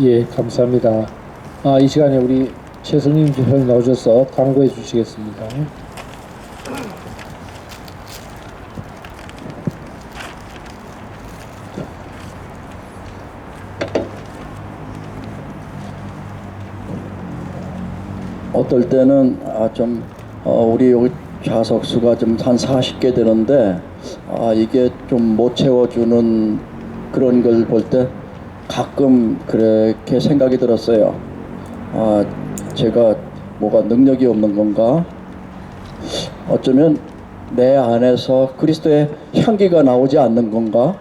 예, 감사합니다. 아, 이 시간에 우리 최승림 주평 나오셔서 광고해 주시겠습니다. 어떨 때는 아, 좀 어, 우리 여기 좌석 수가 좀 한 40개 되는데 아, 이게 좀 못 채워주는 그런 걸 볼때 가끔 그렇게 생각이 들었어요. 아, 제가 뭐가 능력이 없는 건가? 어쩌면 내 안에서 그리스도의 향기가 나오지 않는 건가?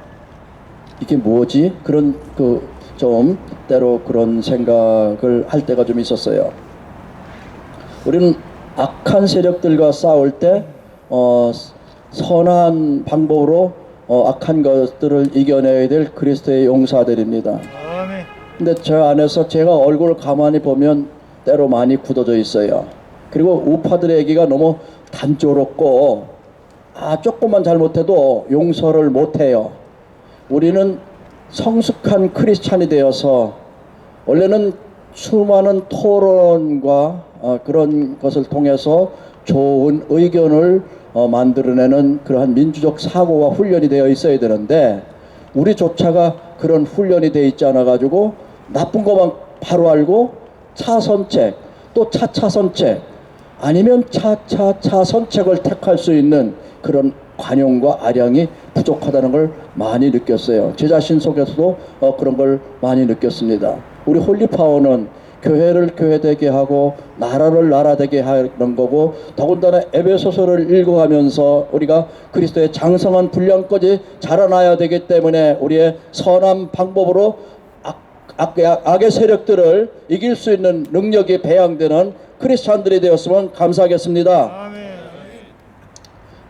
이게 뭐지? 그런 그 좀 때로 그런 생각을 할 때가 좀 있었어요. 우리는 악한 세력들과 싸울 때 어, 선한 방법으로 어, 악한 것들을 이겨내야 될 그리스도의 용사들입니다. 근데 저 안에서 제가 얼굴을 가만히 보면 때로 많이 굳어져 있어요. 그리고 우파들의 얘기가 너무 단조롭고 아 조금만 잘못해도 용서를 못해요. 우리는 성숙한 크리스찬이 되어서 원래는 수많은 토론과 어, 그런 것을 통해서 좋은 의견을 어, 만들어내는 그러한 민주적 사고와 훈련이 되어 있어야 되는데 우리조차가 그런 훈련이 되어 있지 않아 가지고 나쁜 것만 바로 알고 차선책 또 차차선책 아니면 차차차 선책을 택할 수 있는 그런 관용과 아량이 부족하다는 걸 많이 느꼈어요. 제 자신 속에서도 어, 그런 걸 많이 느꼈습니다. 우리 홀리파워는 교회를 교회되게 하고 나라를 나라되게 하는 거고 더군다나 에베소서를 읽어가면서 우리가 그리스도의 장성한 분량까지 자라나야 되기 때문에 우리의 선한 방법으로 악, 악, 악의 세력들을 이길 수 있는 능력이 배양되는 크리스찬들이 되었으면 감사하겠습니다.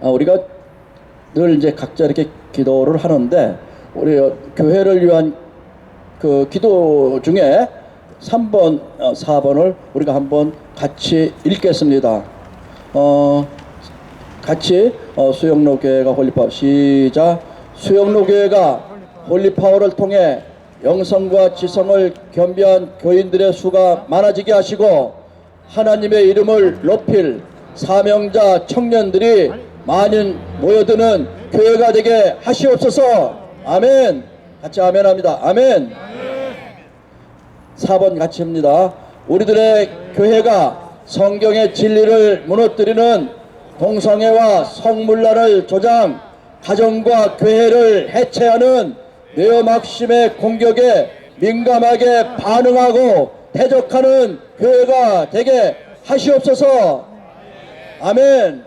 아, 우리가 늘 이제 각자 이렇게 기도를 하는데 우리 교회를 위한 그 기도 중에 3번, 어, 4번을 우리가 한번 같이 읽겠습니다. 어, 같이 어, 수영로 교회가 홀리파워. 시작. 수영로 교회가 홀리파워를 통해 영성과 지성을 겸비한 교인들의 수가 많아지게 하시고 하나님의 이름을 높일 사명자 청년들이 많이 모여드는 교회가 되게 하시옵소서. 아멘. 같이 아멘 합니다. 아멘 4번 같이 합니다. 우리들의 교회가 성경의 진리를 무너뜨리는 동성애와 성물란을 조장 가정과 교회를 해체하는 네오막심의 공격에 민감하게 반응하고 대적하는 교회가 되게 하시옵소서. 아멘.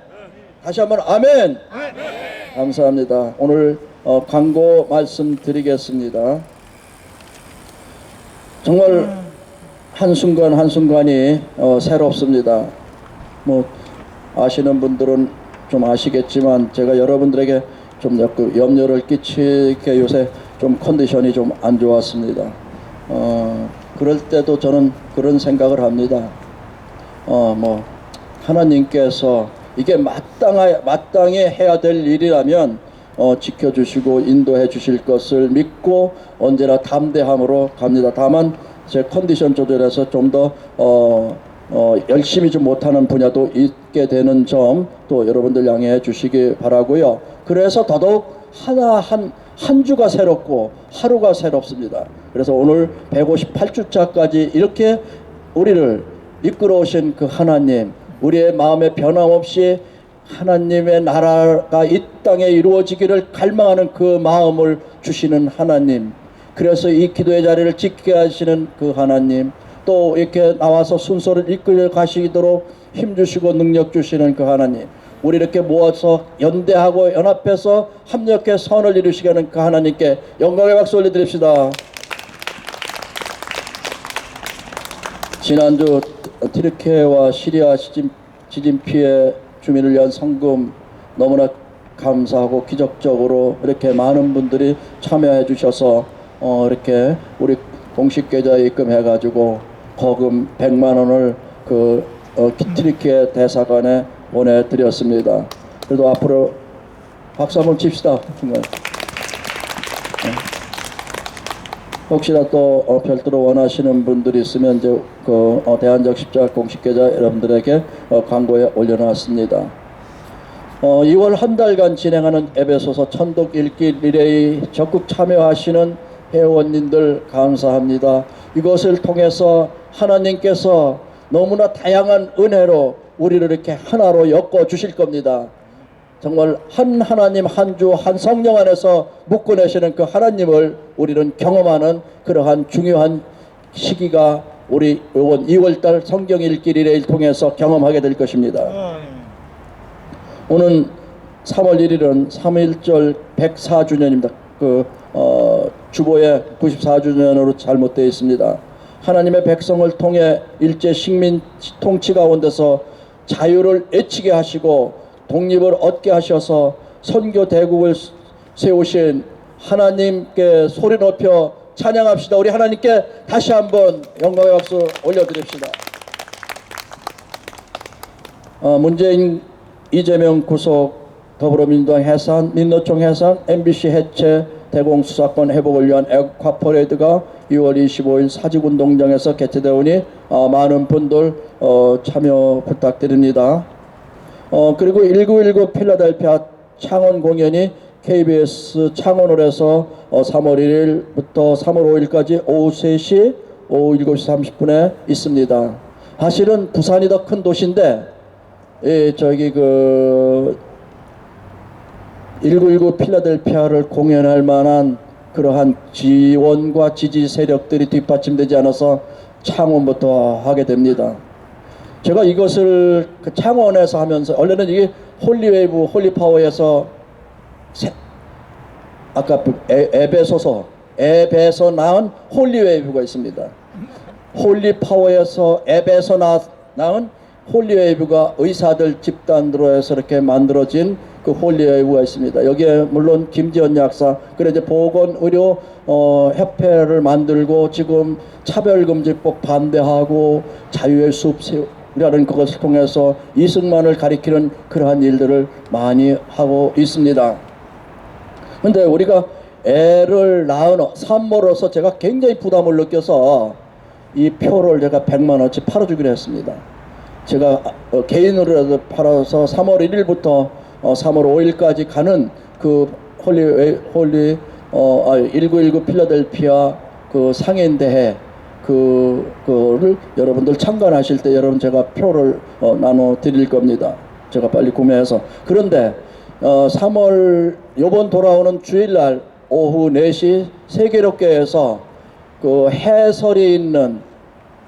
다시 한번 아멘. 감사합니다. 오늘 어, 광고 말씀드리겠습니다 정말 한순간 한순간이 어, 새롭습니다 뭐 아시는 분들은 좀 아시겠지만 제가 여러분들에게 좀 염려를 끼치게 요새 좀 컨디션이 좀 안 좋았습니다. 어, 그럴 때도 저는 그런 생각을 합니다. 어, 뭐, 하나님께서 이게 마땅하, 마땅히 해야 될 일이라면 어, 지켜주시고 인도해 주실 것을 믿고 언제나 담대함으로 갑니다. 다만 제 컨디션 조절해서 좀더 어, 어, 열심히 좀 못하는 분야도 있게 되는 점 또 여러분들 양해해 주시기 바라고요. 그래서 더더욱 하나 한, 한 주가 새롭고 하루가 새롭습니다. 그래서 오늘 158주차까지 이렇게 우리를 이끌어 오신 그 하나님, 우리의 마음에 변함없이 하나님의 나라가 이 땅에 이루어지기를 갈망하는 그 마음을 주시는 하나님, 그래서 이 기도의 자리를 지키게 하시는 그 하나님, 또 이렇게 나와서 순서를 이끌어 가시도록 힘 주시고 능력 주시는 그 하나님 우리 이렇게 모아서 연대하고 연합해서 합력해 선을 이루시게 하는 그 하나님께 영광의 박수 올려드립시다. 지난주 티르케와 시리아 지진, 지진 피해 주민을 위한 성금 너무나 감사하고 기적적으로 이렇게 많은 분들이 참여해 주셔서 어 이렇게 우리 공식 계좌에 입금해 가지고 거금 100만 원을 그 어, 키트리케 대사관에 보내드렸습니다. 그래도 앞으로 박수 한번 칩시다. 정말. 네. 혹시나 또 어, 별도로 원하시는 분들이 있으면 이제 그 어, 대한적 십자가 공식 계좌 여러분들에게 어, 광고에 올려놨습니다. 어, 2월 한 달간 진행하는 에베소서 천독 읽기 리레이 적극 참여하시는 회원님들 감사합니다. 이것을 통해서 하나님께서 너무나 다양한 은혜로 우리를 이렇게 하나로 엮어 주실 겁니다. 정말 한 하나님 한 주 한 성령 안에서 묶어내시는 그 하나님을 우리는 경험하는 그러한 중요한 시기가 우리 이번 2월달 성경 읽기 리레이를 통해서 경험하게 될 것입니다. 오늘 3월 1일은 3.1절 104주년입니다. 그 어, 주보에 94주년으로 잘못되어 있습니다. 하나님의 백성을 통해 일제 식민 통치 가운데서 자유를 애치게 하시고 독립을 얻게 하셔서 선교 대국을 세우신 하나님께 소리 높여 찬양합시다. 우리 하나님께 다시 한번 영광의 박수 올려드립시다. 어, 문재인 이재명 구속 더불어민주당 해산 민노총 해산 MBC 해체 대공 수사권 회복을 위한 애국화 퍼레이드가 2월 25일 사직운동장에서 개최되오니 어, 많은 분들 어, 참여 부탁드립니다. 어, 그리고 1919 필라델피아 창원 공연이 KBS 창원홀에서 어, 3월 1일부터 3월 5일까지 오후 3시 오후 7시 30분에 있습니다. 사실은 부산이 더 큰 도시인데 예, 저기 그 1919 필라델피아를 공연할 만한 그러한 지원과 지지 세력들이 뒷받침되지 않아서 창원부터 하게 됩니다. 제가 이것을 그 창원에서 하면서 원래는 이게 홀리웨이브 홀리파워에서 세- 아까 그 에, 에베소서 앱에서 나온 홀리웨이브가 있습니다. 홀리파워에서 앱에서 나, 나온 홀리웨이브가 의사들 집단으로 해서 이렇게 만들어진 그 홀리웨이브가 있습니다. 여기에 물론 김지연 약사, 그래 이제 보건의료 어, 협회를 만들고 지금 차별금지법 반대하고 자유의 숲 이라는 그것을 통해서 이승만을 가리키는 그러한 일들을 많이 하고 있습니다. 근데 우리가 애를 낳은 산모로서 제가 굉장히 부담을 느껴서 이 표를 제가 100만 원치 팔아주기로 했습니다. 제가 어, 개인으로라도 팔아서 3월 1일부터 어, 3월 5일까지 가는 그 홀리 웨- 홀리 어, 아, 1919 필라델피아 그 상인 대회 그 그를 여러분들 참관하실 때 여러분 제가 표를 어, 나눠 드릴 겁니다. 제가 빨리 구매해서 그런데 어, 3월 요번 돌아오는 주일날 오후 4시 세계롭게에서 그 해설이 있는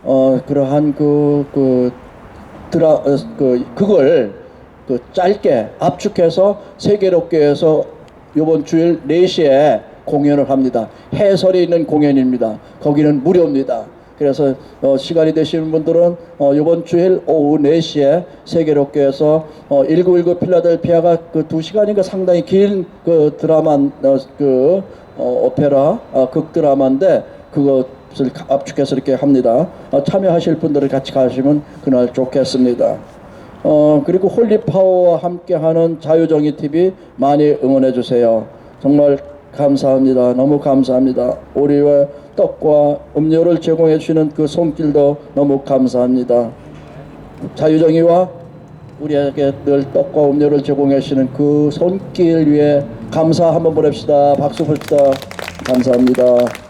어 그러한 그, 그 드라 어, 그 그걸 그 짧게 압축해서 세계롭게에서 이번 주일 4시에 공연을 합니다. 해설이 있는 공연입니다. 거기는 무료입니다. 그래서 어, 시간이 되시는 분들은 어, 이번 주일 오후 4시에 세계롭게에서 어, 1919 필라델피아가 그 2시간인가 상당히 긴 그 드라마 어, 그 어, 오페라 어, 극 드라마인데 그것을 압축해서 이렇게 합니다. 어, 참여하실 분들을 같이 가시면 그날 좋겠습니다. 어, 그리고 홀리파워와 함께하는 자유정의 TV 많이 응원해 주세요. 정말 감사합니다. 너무 감사합니다. 우리와 떡과 음료를 제공해 주시는 그 손길도 너무 감사합니다. 자유정의와 우리에게 늘 떡과 음료를 제공해 주시는 그 손길 위에 감사 한번 보냅시다. 박수 봅시다. 감사합니다.